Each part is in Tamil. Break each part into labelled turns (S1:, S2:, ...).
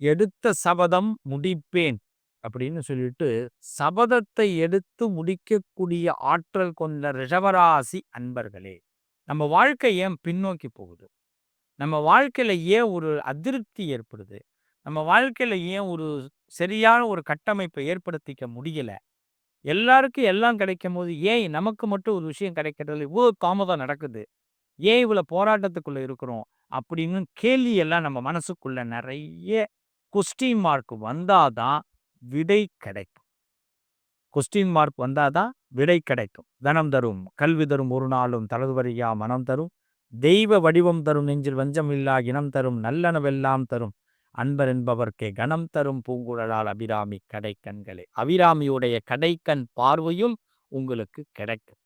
S1: எடுத்த சபதம் முடிப்பேன் அப்படின்னு சொல்லிட்டு சபதத்தை எடுத்து முடிக்கக்கூடிய ஆற்றல் கொண்ட ரிஷவராசி அன்பர்களே நம்ம வாழ்க்கை ஏன் பின்னோக்கி போகுது? நம்ம வாழ்க்கையில ஏன் ஒரு அதிருப்தி ஏற்படுது? நம்ம வாழ்க்கையில ஏன் ஒரு சரியான ஒரு கட்டமைப்பை ஏற்படுத்திக்க முடியல? எல்லாருக்கும் எல்லாம் கிடைக்கும் போது ஏன் நமக்கு மட்டும் ஒரு விஷயம் கிடைக்கிறது இவ்வளோ தாமதம் நடக்குது? ஏன் இவ்வளோ போராட்டத்துக்குள்ள இருக்கிறோம்? அப்படின்னு கேள்வி எல்லாம் நம்ம மனசுக்குள்ள நிறைய கொஸ்டின் மார்க் வந்தாதான் விடை கிடைக்கும். கொஸ்டின் மார்க் வந்தாதான் விடை கிடைக்கும். தனம் தரும் கல்வி தரும் ஒரு நாளும் தளதுவரியா மனம் தரும். தெய்வ வடிவம் தரும் நெஞ்சில் வஞ்சம் இல்லா இனம் தரும் நல்லனவெல்லாம் தரும். அன்பர் என்பவர்க்கே கணம் தரும் பூங்குழலால் அபிராமி கடைக்கண்களே. அபிராமியுடைய கடைக்கண் பார்வையும் உங்களுக்கு கிடைக்கும்.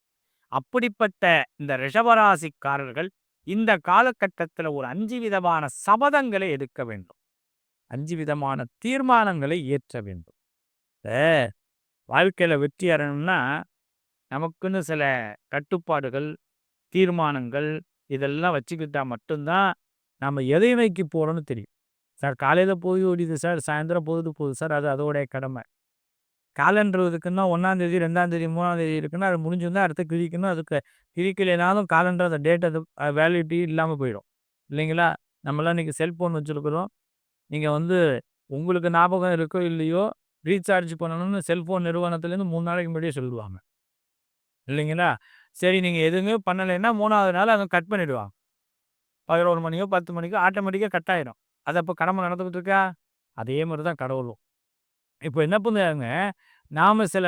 S1: அப்படிப்பட்ட இந்த ரிஷபராசிக்காரர்கள் இந்த காலகட்டத்தில் ஒரு அஞ்சு விதமான சபதங்களை எடுக்க வேண்டும். அஞ்சு விதமான தீர்மானங்களை ஏற்ற வேண்டும். வாழ்க்கையில் வெற்றி அறணும்னா நமக்குன்னு சில கட்டுப்பாடுகள் தீர்மானங்கள் இதெல்லாம் வச்சுக்கிட்டா மட்டும்தான் நம்ம எதை நோக்கி போகிறோன்னு தெரியும். சார் காலையில் போய் ஓடிது சார் சாயந்தரம் போகுது போகுது சார் அது அதோடைய கடமை. காலன்றதுக்குன்னா ஒன்றாந்தேதி ரெண்டாந்தேதி மூணாந்தேதி இருக்குன்னா அது முடிஞ்சிருந்தால் அடுத்து கிழிக்கணும் அதுக்கு கிழிக்கலைனாலும் காலண்டர் அந்த டேட் அது வேலிடிட்டி இல்லாமல் போயிடும். இல்லைங்களா? நம்மளாம் இன்றைக்கி செல்ஃபோன் வச்சுருக்குறோம். நீங்கள் வந்து உங்களுக்கு ஞாபகம் இருக்கோ இல்லையோ ரீசார்ஜ் பண்ணணும்னு செல்ஃபோன் நிறுவனத்துலேருந்து மூணு நாளைக்கு முன்னாடியே சொல்லுவாங்க. இல்லைங்களா? சரி நீங்கள் எதுவுமே பண்ணலைன்னா மூணாவது நாள் அதை கட் பண்ணிவிடுவாங்க பதினோரு மணியோ பத்து மணிக்கோ ஆட்டோமேட்டிக்காக கட் ஆயிடும் அது அப்போ கடமை நடந்துக்கிட்டு இருக்கா அதே மாதிரி தான் கடவுளும். இப்போ என்ன பண்ணுறாங்க நாம் சில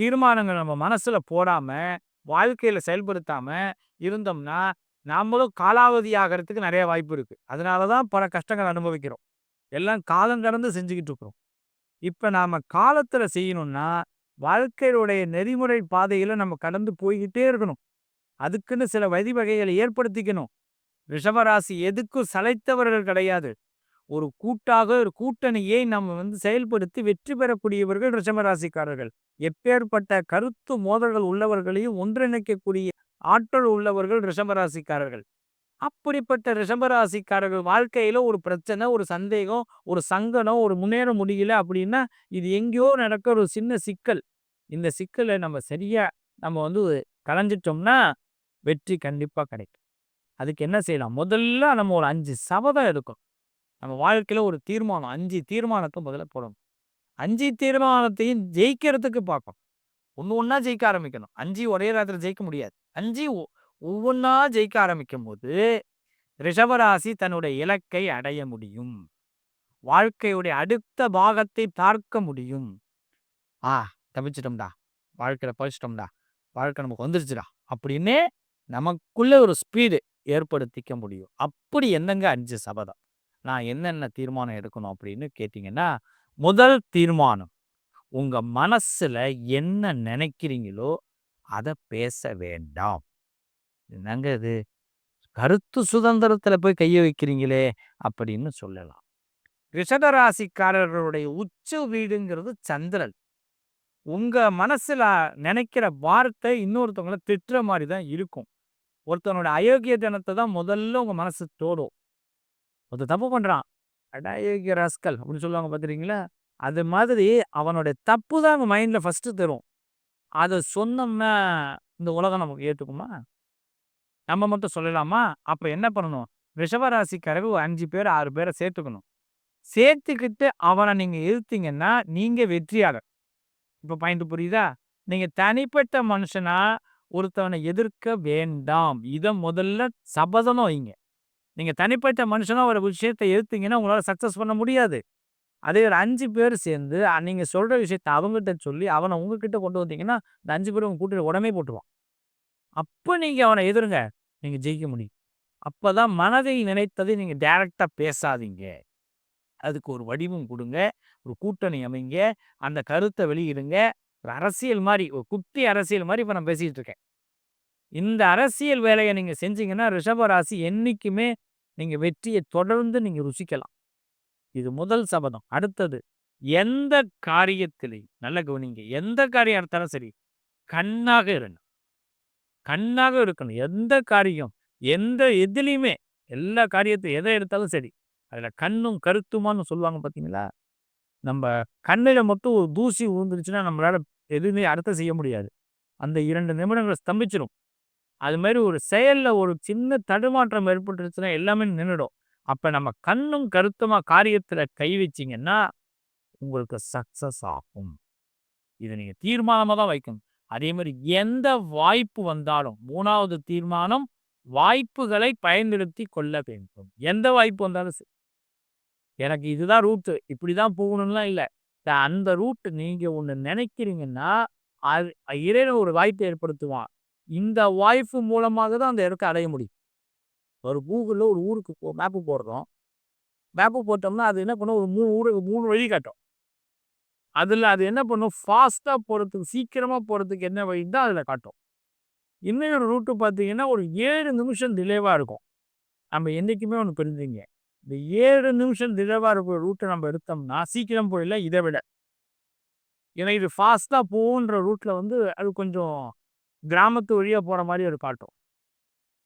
S1: தீர்மானங்கள் நம்ம மனசில் போடாமல் வாழ்க்கையில் செயல்படுத்தாமல் இருந்தோம்னா நாமளும் காலாவதி ஆகிறதுக்கு நிறைய வாய்ப்பு இருக்குது அதனால தான் பல கஷ்டங்கள் அனுபவிக்கிறோம். எல்லாம் காலம் கடந்து செஞ்சுக்கிட்டு இருக்கிறோம் இப்போ நாம் காலத்தில் செய்யணும்னா வாழ்க்கையுடைய நெறிமுறை பாதையில் நம்ம கடந்து போய்கிட்டே இருக்கணும். அதுக்குன்னு சில வழிவகைகளை ஏற்படுத்திக்கணும். ரிஷபராசி எதுக்கும் சளைத்தவர்கள் கிடையாது. ஒரு கூட்டாக ஒரு கூட்டணியை நம்ம வந்து செயல்படுத்தி வெற்றி பெறக்கூடியவர்கள் ரிஷபராசிக்காரர்கள். எப்பேற்பட்ட கருத்து மோதல்கள் உள்ளவர்களையும் ஒன்றிணைக்கக்கூடிய ஆற்றல் உள்ளவர்கள் ரிஷபராசிக்காரர்கள். அப்படிப்பட்ட ரிஷபராசிக்காரர்கள் வாழ்க்கையில ஒரு பிரச்சனை ஒரு சந்தேகம் ஒரு சங்கடம் ஒரு முன்னேற முடியல அப்படின்னா இது எங்கேயோ நடக்கிற ஒரு சின்ன சிக்கல். இந்த சிக்கலை நம்ம சரியா நம்ம வந்து கலைஞ்சிட்டோம்னா வெற்றி கண்டிப்பா கிடைக்கும். அதுக்கு என்ன செய்யலாம்? முதல்ல நம்ம ஒரு அஞ்சு சபதம் எடுக்கும் நம்ம வாழ்க்கையில ஒரு தீர்மானம் அஞ்சு தீர்மானத்தை முதல்ல போடணும். அஞ்சு தீர்மானத்தையும் ஜெயிக்கிறதுக்கு பார்க்கணும். ஒன்று ஒன்றா ஜெயிக்க ஆரம்பிக்கணும். அஞ்சு ஒரே நேரத்தில் ஜெயிக்க முடியாது. அஞ்சு ஒவ்வொன்றா ஜெயிக்க ஆரம்பிக்கும் போது ரிஷபராசி தன்னுடைய இலக்கை அடைய முடியும். வாழ்க்கையுடைய அடுத்த பாகத்தை பார்க்க முடியும். ஆ தப்பிச்சிட்டோம்டா. வாழ்க்கையில பழிச்சிட்டோம்டா. வாழ்க்கை நமக்கு வந்துருச்சுடா. அப்படின்னு நமக்குள்ள ஒரு ஸ்பீடு ஏற்படுத்திக்க முடியும். அப்படி என்னங்க அஞ்சு சபதம்? நான் என்னென்ன தீர்மானம் எடுக்கணும் அப்படின்னு கேட்டிங்கன்னா முதல் தீர்மானம் உங்க மனசுல என்ன நினைக்கிறீங்களோ அதை பேச வேண்டாம். என்னங்க இது? கருத்து சுதந்திரத்தில் போய் கையை வைக்கிறீங்களே அப்படின்னு சொல்லலாம். ரிஷபராசிக்காரர்களுடைய உச்ச வீடுங்கிறது சந்திரன். உங்கள் மனசில் நினைக்கிற வார்த்தை இன்னொருத்தவங்களை திட்டுற மாதிரி தான் இருக்கும். ஒருத்தனோட அயோக்கிய தினத்தை தான் முதல்ல உங்கள் மனசு தோடும். ஒருத்தர் தப்பு பண்ணுறான் அயோக்கிய ராஸ்கல் அப்படின்னு சொல்லுவாங்க பார்த்துறீங்களா அது மாதிரி அவனுடைய தப்பு தான் அவங்க மைண்டில் ஃபஸ்ட்டு தரும். அதை சொன்னோம்னா இந்த உலகம் நமக்கு ஏற்றுக்குமா நம்ம மட்டும் சொல்லலாமா? அப்ப என்ன பண்ணணும்? ரிஷபராசிக்காரர்கள் ஒரு அஞ்சு பேர் ஆறு பேரை சேர்த்துக்கணும். சேர்த்துக்கிட்டு அவனை நீங்க எதிர்த்தீங்கன்னா நீங்க வெற்றியாளர். இப்ப பாயிண்ட் புரியுதா? நீங்க தனிப்பட்ட மனுஷனா ஒருத்தவனை எதிர்க்க வேண்டாம். இதை முதல்ல சபதனம் வைங்க. நீங்க தனிப்பட்ட மனுஷனா ஒரு விஷயத்தை எதிர்த்தீங்கன்னா உங்களால சக்ஸஸ் பண்ண முடியாது. அதே ஒரு அஞ்சு பேர் சேர்ந்து நீங்க சொல்ற விஷயத்த அவங்ககிட்ட சொல்லி அவனை உங்ககிட்ட கொண்டு வந்தீங்கன்னா இந்த அஞ்சு பேர் உங்க கூட்டிட்டு உடனே போட்டுருவான். அப்ப நீங்க அவனை எதிருங்க. நீங்க ஜெயிக்க முடியும். அப்பதான் மனதை நினைத்ததை நீங்க டைரக்டா பேசாதீங்க. அதுக்கு ஒரு வடிவம் கொடுங்க. ஒரு கூட்டணி அமைங்க. அந்த கருத்தை வெளியிடுங்க. ஒரு அரசியல் மாதிரி ஒரு குட்டி அரசியல் மாதிரி இப்போ நான் பேசிட்டு இருக்கேன். இந்த அரசியல் வேலையை நீங்க செஞ்சீங்கன்னா ரிஷபராசி என்னைக்குமே நீங்க வெற்றியை தொடர்ந்து நீங்க ருசிக்கலாம். இது முதல் சபதம். அடுத்தது எந்த காரியத்திலையும் நல்ல கவனிங்க. எந்த காரியம் எடுத்தாலும் சரி கண்ணாக இருக்கணும் கண்ணாக இருக்கணும் எந்த காரியம் எந்த எதுலேயுமே எல்லா காரியத்தையும் எதை எடுத்தாலும் சரி அதுல கண்ணும் கருத்துமான்னு சொல்லுவாங்க பார்த்தீங்களா? நம்ம கண்ணுல மட்டும் ஒரு தூசி விழுந்துருச்சுன்னா, நம்மளால எதுவுமே அர்த்தம் செய்ய முடியாது. அந்த இரண்டு நிமிடங்கள் ஸ்தம்பிச்சிடும் அது மாதிரி ஒரு செயல்ல ஒரு சின்ன தடுமாற்றம் ஏற்பட்டுருச்சுன்னா, எல்லாமே நின்னுடும். அப்ப நம்ம கண்ணும் கருத்துமா காரியத்துல கை வச்சிங்கன்னா உங்களுக்கு சக்சஸ் ஆகும். இத நீங்க தீர்மானமா தான் வைக்கணும். அதே மாதிரி எந்த வாய்ப்பு வந்தாலும் மூணாவது தீர்மானம் வாய்ப்புகளை பயன்படுத்தி கொள்ள வேண்டும். எந்த வாய்ப்பு வந்தாலும் சரி. எனக்கு இதுதான் ரூட்டு. இப்படிதான் போகணும்லாம் இல்லை அந்த ரூட் நீங்க ஒன்று நினைக்கிறீங்கன்னா, அது இறைவன் ஒரு வாய்ப்பை ஏற்படுத்துவான். இந்த வாய்ப்பு மூலமாக தான் அந்த இடத்த அடைய முடியும். ஒரு கூகுளில் ஒரு ஊருக்கு போ மேப்பு போடுறோம். மேப்பு போட்டோம்னா, அது என்ன பண்ணும் ஒரு மூணு ஊருக்கு மூணு வழி காட்டும். அதில் அது என்ன பண்ணும் ஃபாஸ்ட்டாக போகிறதுக்கு சீக்கிரமாக போகிறதுக்கு என்ன வழின்னு தான் அதுல காட்டும். இன்னொரு ரூட்டு பார்த்தீங்கன்னா, ஒரு ஏழு நிமிஷம் டிலேவாக இருக்கும். நம்ம என்றைக்குமே ஒன்று பிரிஞ்சுங்க இந்த ஏழு நிமிஷம் டிலேவா இருக்கிற ரூட்டை நம்ம எடுத்தோம்னா, சீக்கிரம் போயிடலாம் இதை விட. ஏன்னா இது ஃபாஸ்ட்டாக போகுன்ற ரூட்டில் வந்து அது கொஞ்சம் கிராமத்து வழியாக போகிற மாதிரி ஒரு காட்டும்.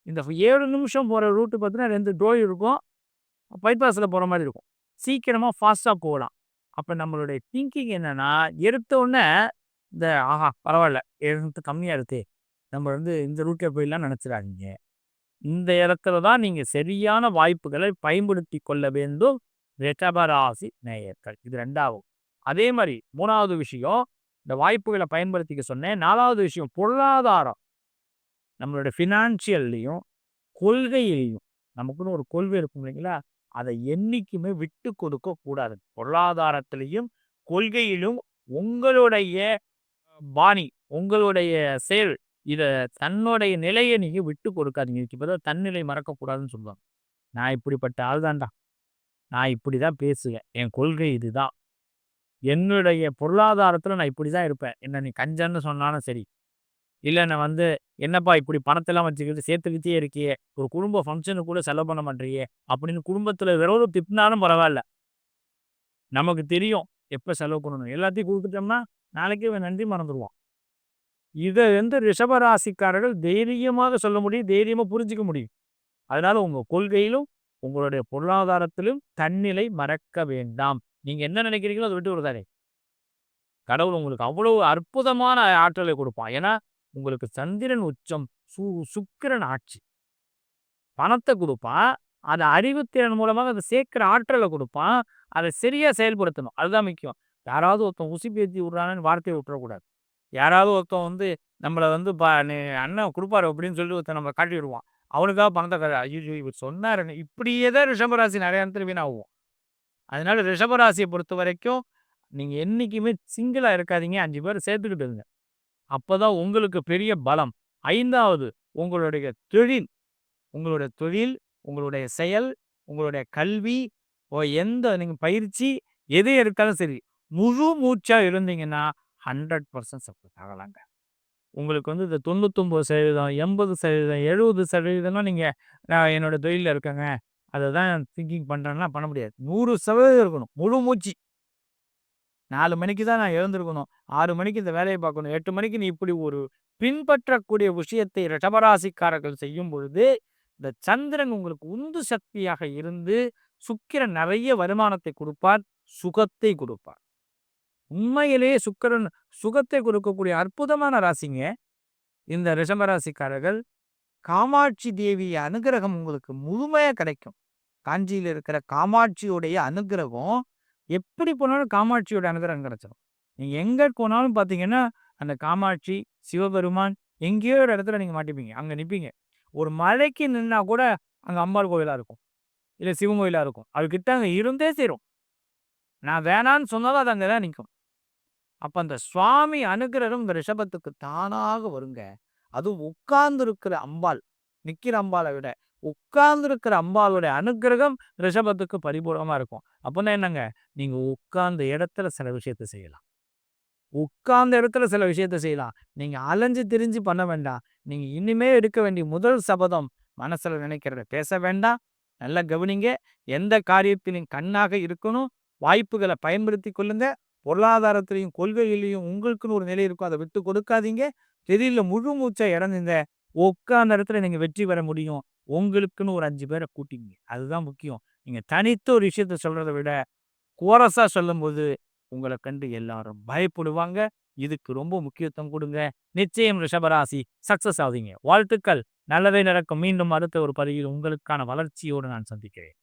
S1: இந்த ஏழு நிமிஷம் போகிற ரூட்டு பார்த்தீங்கன்னா ரெண்டு டோய் இருக்கும். பைபாஸில் போகிற மாதிரி இருக்கும். சீக்கிரமாக ஃபாஸ்ட்டாக போகலாம். அப்போ நம்மளுடைய திங்கிங் என்னன்னா, எடுத்த உடனே இந்த ஆஹா பரவால்ல 7 நிமிஷம் கம்மியா இருக்கே. நம்ம வந்து இந்த ரூட்டில் போயிடலாம் நினச்சிடாதீங்க இந்த இடத்துல தான் நீங்கள் சரியான வாய்ப்புகளை பயன்படுத்தி கொள்ள வேண்டும். ரிஷபராசி நேயர்கள். இது ரெண்டாவும் அதே மாதிரி மூணாவது விஷயம், இந்த வாய்ப்புகளை பயன்படுத்திக்க சொன்னேன். நாலாவது விஷயம் பொருளாதாரம். நம்மளோட ஃபினான்ஷியல்லையும் கொள்கையிலையும் நமக்குன்னு ஒரு கொள்கை இருக்கும் இல்லைங்களா? அதை என்னைக்குமே விட்டு கொடுக்க கூடாது. பொருளாதாரத்திலையும் கொள்கையிலும் உங்களுடைய பாணி, உங்களுடைய செயல் இதை தன்னுடைய நிலையை நீங்கள் விட்டு கொடுக்காதீங்க. இதுக்கு பதிலா தன்னிலை மறக்கக்கூடாதுன்னு சொல்லுவாங்க. நான் இப்படிப்பட்ட ஆள் தான்டா. நான் இப்படி தான் பேசுவேன். என் கொள்கை இதுதான். என்னுடைய பொருளாதாரத்தில் நான் இப்படி தான் இருப்பேன். என்ன நீ கஞ்சன்னு சொன்னாலும் சரி. இல்லை நான் வந்து என்னப்பா இப்படி பணத்தெல்லாம் வச்சுக்கிட்டு சேர்த்துக்கிட்டே இருக்கியே. ஒரு குடும்ப ஃபங்க்ஷனுக்கு கூட செலவு பண்ண மாட்டேறியே அப்படின்னு குடும்பத்தில் விரோதம் திட்டினாலும் பரவாயில்ல நமக்கு தெரியும். எப்போ செலவு பண்ணணும். எல்லாத்தையும் கொடுத்துட்டோம்னா நாளைக்கே இவன் நன்றி மறந்துடுவான் இதை வந்து ரிஷபராசிக்காரர்கள் தைரியமாக சொல்ல முடியும். தைரியமாக புரிஞ்சுக்க முடியும். அதனால உங்கள் கொள்கையிலும், உங்களுடைய பொருளாதாரத்திலும் தன்னிலை மறக்க வேண்டாம். நீங்கள் என்ன நினைக்கிறீங்களோ அதை விட்டு விடாதே. கடவுள் உங்களுக்கு அவ்வளவு அற்புதமான ஆற்றலை கொடுப்பான். ஏன்னா, உங்களுக்கு சந்திரன் உச்சம், சு சுக்கிரன் ஆட்சி. பணத்தை கொடுப்பான் அத அறிவுத்திறன் மூலமாக அதை சேர்க்கிற ஆற்றல கொடுப்பான் அத சரியா செயல்படுத்தணும். அதுதான் முக்கியம். யாராவது ஒருத்தன் உசி பேத்தி விட்றானு வார்த்தையை விட்டுறக்கூடாது. யாராவது ஒருத்தன் வந்து நம்மள வந்து ப நீ அண்ணன் கொடுப்பாரு அப்படின்னு சொல்லி ஒருத்தன் நம்ம காட்டி விடுவான். அவனுக்காக பணத்தை ஐயோ இவர் சொன்னார் இப்படியே தான் ரிஷபராசி நிறைய இடத்துல வீணாகும். அதனால ரிஷபராசிய பொறுத்தவரைக்கும், நீங்க என்னைக்குமே சிங்கிளா இருக்காதீங்க. அஞ்சு பேர் சேர்த்துக்கிட்டு இருங்க. அப்போதான் உங்களுக்கு பெரிய பலம். ஐந்தாவது உங்களுடைய தொழில். உங்களுடைய தொழில், உங்களுடைய செயல், உங்களுடைய கல்வி, ஓ எந்த நீங்கள் பயிற்சி எது எடுத்தாலும் சரி. முழு மூச்சாக இருந்தீங்கன்னா 100% சக்சஸ் ஆகலாங்க. உங்களுக்கு வந்து இந்த தொண்ணூத்தொம்பது சதவீதம் எண்பது சதவீதம் எழுபது சதவீதம்லாம் நீங்கள் நான் என்னோடய தொழிலில் இருக்கேங்க. அததான் திங்கிங் பண்ணுறேன்னா பண்ண முடியாது. 100% இருக்கணும். முழு மூச்சு. நாலு மணிக்கு தான் நான் எழுந்திருக்கணும். ஆறு மணிக்கு இந்த வேலையை பார்க்கணும். எட்டு மணிக்கு நீ இப்படி ஒரு பின்பற்றக்கூடிய விஷயத்தை ரிஷபராசிக்காரர்கள் செய்யும் பொழுது, இந்த சந்திரன் உங்களுக்கு உந்து சக்தியாக இருந்து, சுக்கிரன் நிறைய வருமானத்தை கொடுப்பார் சுகத்தை கொடுப்பார் உண்மையிலேயே சுக்கிரன் சுகத்தை கொடுக்கக்கூடிய அற்புதமான ராசிங்க. இந்த ரிஷபராசிக்காரர்கள். காமாட்சி தேவிய அனுகிரகம் உங்களுக்கு முழுமையா கிடைக்கும். காஞ்சியில இருக்கிற காமாட்சியுடைய அனுகிரகம் எப்படி போனாலும் காமாட்சியோட அனுதரம் கிடச்சிடும் நீங்க எங்கே போனாலும் பார்த்தீங்கன்னா, அந்த காமாட்சி, சிவபெருமான் எங்கேயோ ஒரு இடத்துல நீங்க மாட்டிப்பீங்க. அங்கே நிற்பீங்க ஒரு மலைக்கு நின்னா கூட அங்க அம்பாள் கோயிலா இருக்கும். இல்லை சிவன் கோயிலா இருக்கும். அது கிட்ட இருந்தே சேரும் நான் வேணான்னு சொன்னாலும் அது அங்கே தான் நிற்கும் அப்ப அந்த சுவாமி அனுகிரகம் இந்த ரிஷபத்துக்கு தானாக வருங்க. அதுவும் உட்கார்ந்திருக்கிற அம்பாள். நிற்கிற அம்பாளை விட, உட்கார்ந்துருக்கிற அம்பாளுடைய அனுக்கிரகம் ரிஷபத்துக்கு பரிபூர்ணமாக இருக்கும். அப்பன்னா என்னங்க? நீங்க உட்கார்ந்த இடத்துல சில விஷயத்த செய்யலாம். உட்கார்ந்த இடத்துல சில விஷயத்த செய்யலாம். நீங்க அலைஞ்சு திரிஞ்சு பண்ண வேண்டாம். நீங்க இனிமே எடுக்க வேண்டிய முதல் சபதம், மனசுல நினைக்கிறத பேச வேண்டாம். நல்லா கவனிங்க. எந்த காரியத்திலும் கண்ணாக இருக்கணும். வாய்ப்புகளை பயன்படுத்தி கொள்ளுங்க. பொருளாதாரத்திலையும் கொள்கையிலயும் உங்களுக்குன்னு ஒரு நிலை இருக்கும். அத விட்டு கொடுக்காதீங்க. தெரியல முழு மூச்சா இறந்துங்க உட்கார்ந்த இடத்துல நீங்க வெற்றி பெற முடியும். உங்களுக்குன்னு ஒரு அஞ்சு பேரை கூட்டிங்க அதுதான் முக்கியம். நீங்கள் தனித்து ஒரு விஷயத்த சொல்கிறத விட, கோரஸாக சொல்லும்போது, உங்களை கண்டு எல்லாரும் பயப்படுவாங்க. இதுக்கு ரொம்ப முக்கியத்துவம் கொடுங்க நிச்சயம் ரிஷபராசி சக்சஸ் ஆவீங்க. வாழ்த்துக்கள். நல்லதே நடக்கும். மீண்டும் அடுத்த ஒரு பதிவில் உங்களுக்கான வளர்ச்சியோடு நான் சந்திக்கிறேன்.